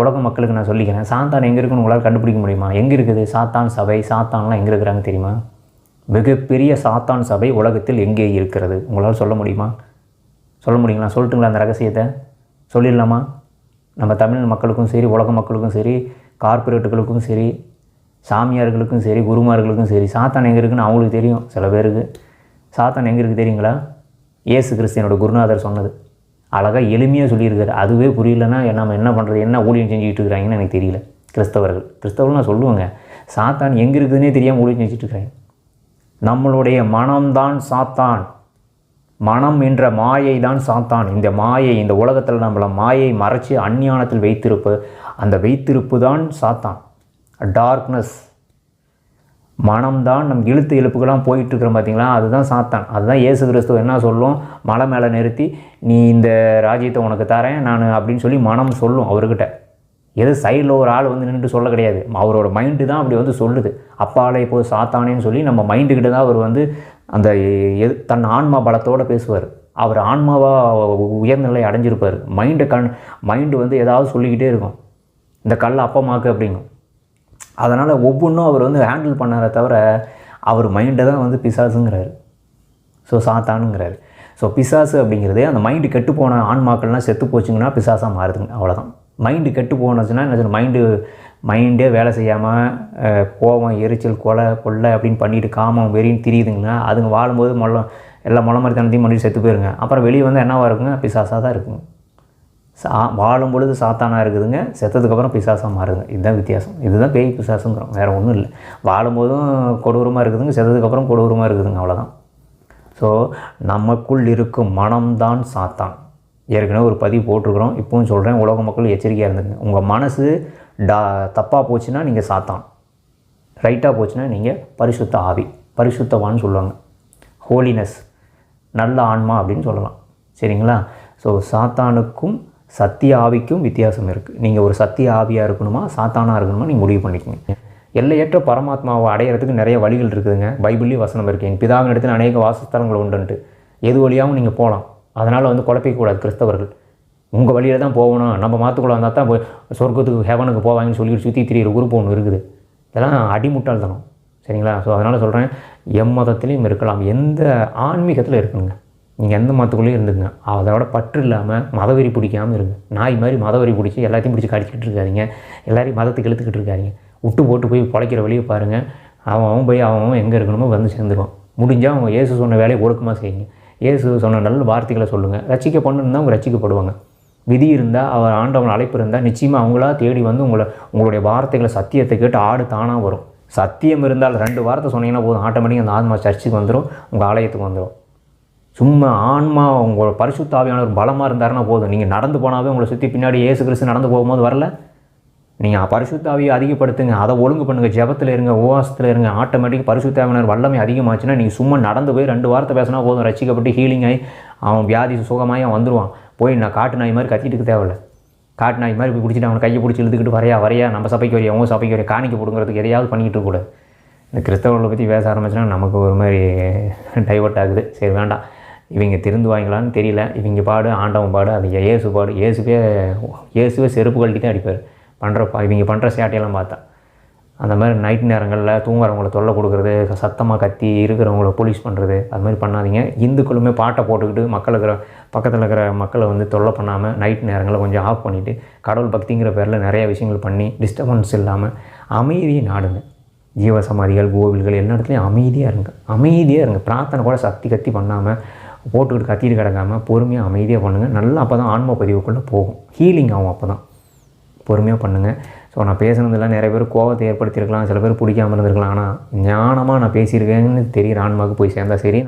உலக மக்களுக்கு நான் சொல்லிக்கிறேன் சாத்தான் எங்கே இருக்குன்னு உங்களால் கண்டுபிடிக்க முடியுமா? எங்கே இருக்குது? சாத்தான் சபை சாத்தான்லாம் எங்கே இருக்கிறாங்க தெரியுமா? மிகப்பெரிய சாத்தான் சபை உலகத்தில் எங்கே இருக்கிறது? உங்களால் சொல்ல முடியுமா? சொல்ல முடியுங்களா? சொல்லட்டுங்களா அந்த ரகசியத்தை? சொல்லிடலாமா? நம்ம தமிழ் மக்களுக்கும் சரி உலக மக்களுக்கும் சரி கார்ப்பரேட்டுகளுக்கும் சரி சாமியார்களுக்கும் சரி குருமார்களுக்கும் சரி சாத்தான் எங்கே இருக்குன்னு அவங்களுக்கு தெரியும் சில பேருக்கு. சாத்தான் எங்கே இருக்குது தெரியுங்களா? இயேசு கிறிஸ்தியனோட குருநாதர் சொன்னது. அழகாக எளிமையாக சொல்லியிருக்காரு. அதுவே புரியலன்னா நம்ம என்ன பண்ணுறது என்ன ஊழியம் செஞ்சுக்கிட்டு இருக்கிறாங்கன்னு எனக்கு தெரியல. கிறிஸ்தவர்கள். கிறிஸ்தவர்கள் நான் சொல்லுவேங்க. சாத்தான் எங்கே இருக்குதுன்னே தெரியாமல் ஊழியம் செஞ்சுட்டு இருக்கிறாங்க. நம்மளுடைய மனம்தான் சாத்தான். மனம் என்ற மாயை தான் சாத்தான். இந்த மாயை இந்த உலகத்தில் நம்மளை மாயை மறைச்சி அந்நியானத்தில் வைத்திருப்பு அந்த வைத்திருப்பு தான் சாத்தான். டார்க்னஸ் மனம்தான் நம் இழுத்து இழுப்புக்கெல்லாம் போயிட்டுருக்குறோம் பார்த்தீங்களா? அதுதான் சாத்தான். அதுதான் ஏசு கிறிஸ்துவ என்ன சொல்லும்? மலை மேலே நிறுத்தி நீ இந்த ராஜ்யத்தை உனக்கு தரேன் நான் அப்படின்னு சொல்லி மனம் சொல்லும் அவர்கிட்ட. எது சைடில் ஒரு ஆள் வந்து நின்றுட்டு சொல்ல கிடையாது. அவரோட மைண்டு தான் அப்படி வந்து சொல்லுது. அப்பாலே போய் சாத்தானேன்னு சொல்லி நம்ம மைண்டுக்கிட்ட தான் அவர் வந்து அந்த எது தன் ஆன்மா பலத்தோடு பேசுவார். அவர் ஆன்மாவாக உயர்நிலை அடைஞ்சிருப்பார். மைண்டை கண் மைண்டு வந்து ஏதாவது சொல்லிக்கிட்டே இருக்கும். இந்த கல் அப்பமாக்கு அப்படிங்கும். அதனால் ஒவ்வொன்றும் அவர் வந்து ஹேண்டில் பண்ணாரே தவிர அவர் மைண்டை தான் வந்து பிசாசுங்கிறாரு. ஸோ சாத்தானுங்கிறாரு. ஸோ பிசாசு அப்படிங்கிறது அந்த மைண்டு கெட்டு போன ஆன்மாக்கள்லாம் செத்து போச்சுங்கன்னா பிசாசாக மாறுதுங்க அவ்வளோதான் மைண்டு கெட்டு போனச்சுன்னா என்ன மைண்டு மைண்டே வேலை செய்யாமல் கோபம் எரிச்சல் கொலை கொள்ளை அப்படின்னு பண்ணிட்டு காமம் வெறின்னு திரியுதுங்கன்னா அதுங்க வாழும்போது மொழம் எல்லா மொள மாதிரி தனத்தையும் பண்ணிட்டு செத்து போயிருங்க. அப்புறம் வெளியே வந்து என்னவாக இருக்குங்க? பிசாசாக தான் இருக்குங்க. சா வாழும் பொழுது சாத்தானாக இருக்குதுங்க செத்ததுக்கப்புறம் பிசாசாக மாறுதுங்க. இதுதான் வித்தியாசம். இதுதான் பேய் பிசாசுங்கிறோம். வேறு ஒன்றும் இல்லை. வாழும்போதும் கொடூரமாக இருக்குதுங்க செத்ததுக்கப்புறம் கொடூரமாக இருக்குதுங்க அவ்வளோதான் ஸோ நமக்குள் இருக்கும் மனம்தான் சாத்தான். ஏற்கனவே ஒரு பதிவு போட்டிருக்கிறோம். இப்போவும் சொல்கிறேன் உலக மக்கள் எச்சரிக்கையாக இருந்துங்க உங்கள் மனசு டா தப்பாக போச்சுன்னா நீங்கள் சாத்தான். ரைட்டாக போச்சுன்னா நீங்கள் பரிசுத்த ஆவி பரிசுத்தவான்னு சொல்லுவாங்க. ஹோலினஸ் நல்ல ஆன்மா அப்படின்னு சொல்லலாம். சரிங்களா? ஸோ சாத்தானுக்கும் சத்திய ஆவிக்கும் வித்தியாசம் இருக்குது நீங்கள் ஒரு சத்திய ஆவியாக இருக்கணுமா சாத்தானாக இருக்கணுமா நீங்கள் முடிவு பண்ணிக்கோங்க. எல்லையற்ற பரமாத்மாவை அடையிறதுக்கு நிறைய வழிகள் இருக்குதுங்க. பைபிள்லேயும் வசனம் இருக்குது என் பிதாவின் இடத்துல அநேக வாசஸ்தலங்கள் உண்டுன்ட்டு. எது வழியாகவும் நீங்கள் போகலாம் அதனால் வந்து குழப்பிக்கூடாது கிறிஸ்தவர்கள். உங்கள் வழியில் தான் போகணும். நம்ம மாற்றுக்குள்ள வந்தால் தான் சொர்க்கத்துக்கு ஹெவனுக்கு போவாங்கன்னு சொல்லிட்டு சுற்றி திரியிற குரூப் ஒன்று இருக்குது. இதெல்லாம் அடிமுட்டாள்தனம். சரிங்களா? ஸோ அதனால் சொல்கிறேன் எம்மதத்துலேயும் இருக்கலாம். எந்த ஆன்மீகத்தில் இருக்கணுங்க? நீங்கள் எந்த மதத்துக்குள்ளேயும் இருந்துங்க அதோட பற்று இல்லாமல் மதவெறி பிடிக்காமல் இருங்க. நாய் மாதிரி மதவெறி பிடிச்சி எல்லாத்தையும் பிடிச்சி கடிச்சிக்கிட்டு இருக்காதிங்க. எல்லாரையும் மதத்துக்கு இழுத்துக்கிட்டு இருக்காதிங்க. விட்டு போட்டு போய் பிழைக்கிற வழியை பாருங்கள் அவன் அவன் போய் அவன் அவன் எங்கே இருக்கணுமோ வந்து சேர்ந்துருவான். முடிஞ்சால் அவங்க இயேசு சொன்ன வேலையை ஒழுக்கமாக செய்யுங்க. இயேசு சொன்ன நல்ல வார்த்தைகளை சொல்லுங்கள் ரசிக்க பண்ணுன்னு அவங்க ரசிக்கப்படுவாங்க. விதி இருந்தால் அவர் ஆண்டவன் அழைப்பு இருந்தால் நிச்சயமாக அவங்களா தேடி வந்து உங்களை உங்களுடைய வார்த்தைகளை சத்தியத்தை கேட்டு ஆடு தானாக வரும். சத்தியம் இருந்தால் ரெண்டு வார்த்தை சொன்னீங்கன்னா போதும். ஆட்டோமேட்டிக்காக அந்த ஆத்மா சர்ச்சுக்கு வந்துடும் உங்கள் ஆலயத்துக்கு வந்துடும் சும்மா ஆன்மா உங்களோட பரிசுத்தாவியானவர் பலமாக இருந்தாருன்னா போதும். நீங்கள் நடந்து போனாவே உங்களை சுற்றி பின்னாடி ஏசு கிறிஸ்து நடந்து போகும்போது வரல. நீங்கள் பரிசுத்தாவியை அதிகப்படுத்துங்க. அதை ஒழுங்கு பண்ணுங்கள் ஜெபத்தில் இருங்க உபவாசத்தில் இருங்க. ஆட்டோமேட்டிக் பரிசுத்தாவினர் வல்லமை அதிகமாச்சுன்னா நீங்கள் சும்மா நடந்து போய் ரெண்டு வார்த்தை பேசினா போதும். ரசிக்கப்பட்டு ஹீலிங் ஆகி அவன் வியாதி சுகமாகி அவன் வந்துடுவான் போய் நான் காட்டு நாய் மாதிரி கத்திட்டு இருக்க தேவையில்ல. காட்டு நாய் மாதிரி போய் பிடிச்சிட்டு அவனை கையை பிடிச்சி இழுத்துக்கிட்டு வரையா வரையா நம்ம சபைக்கு வரையா உங்கள் சபைக்கு வரையா காணிக்க கொடுங்கிறதுக்கு எதையாவது பண்ணிக்கிட்டு இருக்கக்கூடாது. இந்த கிறிஸ்தவர்களை பற்றி பேச ஆரம்பிச்சுன்னா நமக்கு ஒரு மாதிரி டைவர்ட் ஆகுது. சரி வேண்டாம். இவங்க திருந்துவாங்களான்னு தெரியல. இவங்க பாடு ஆண்டவன் பாடு அது இயேசு பாடு. இயேசுவே இயேசுவே செருப்பு கழட்டி தான் அடிப்பார். பண்ணுற பா இவங்க பண்ணுற சேட்டையெல்லாம் பார்த்தா. அந்த மாதிரி நைட் நேரங்களில் தூங்குறவங்கள தொல்லை கொடுக்குறது சத்தமாக கத்தி இருக்கிறவங்கள போலீஸ் பண்ணுறது அது மாதிரி பண்ணாதீங்க. இந்துக்களுமே பாட்டை போட்டுக்கிட்டு மக்கள் இருக்கிற பக்கத்தில் இருக்கிற மக்களை வந்து தொல்லை பண்ணாமல் நைட் நேரங்களில் கொஞ்சம் ஆஃப் பண்ணிவிட்டு கடவுள் பக்திங்கிற பேரில் நிறைய விஷயங்கள் பண்ணி டிஸ்டர்பன்ஸ் இல்லாமல் அமைதியை நாடுங்க. ஜீவ சமாதிகள் கோவில்கள் எல்லா இடத்துலையும் அமைதியாக இருங்க. அமைதியாக இருங்க. பிரார்த்தனை கூட சக்தி கத்தி பண்ணாமல் போட்டுக்கிட்டு கத்திட்டு கிடக்காமல் பொறுமையாக அமைதியாக பண்ணுங்கள் நல்லா அப்போ தான் ஆன்ம பதிவுக்குள்ளே போகும். ஹீலிங் ஆகும் அப்போ தான் பொறுமையாக பண்ணுங்கள் ஸோ நான் பேசுனதெல்லாம் நிறைய பேர் கோவத்தை ஏற்படுத்தியிருக்கலாம் சில பேர் பிடிக்காம இருந்திருக்கலாம். ஆனால் ஞானமாக நான் பேசியிருக்கேன்னு தெரிகிற ஆன்மாவுக்கு போய் சேர்ந்தா சரி.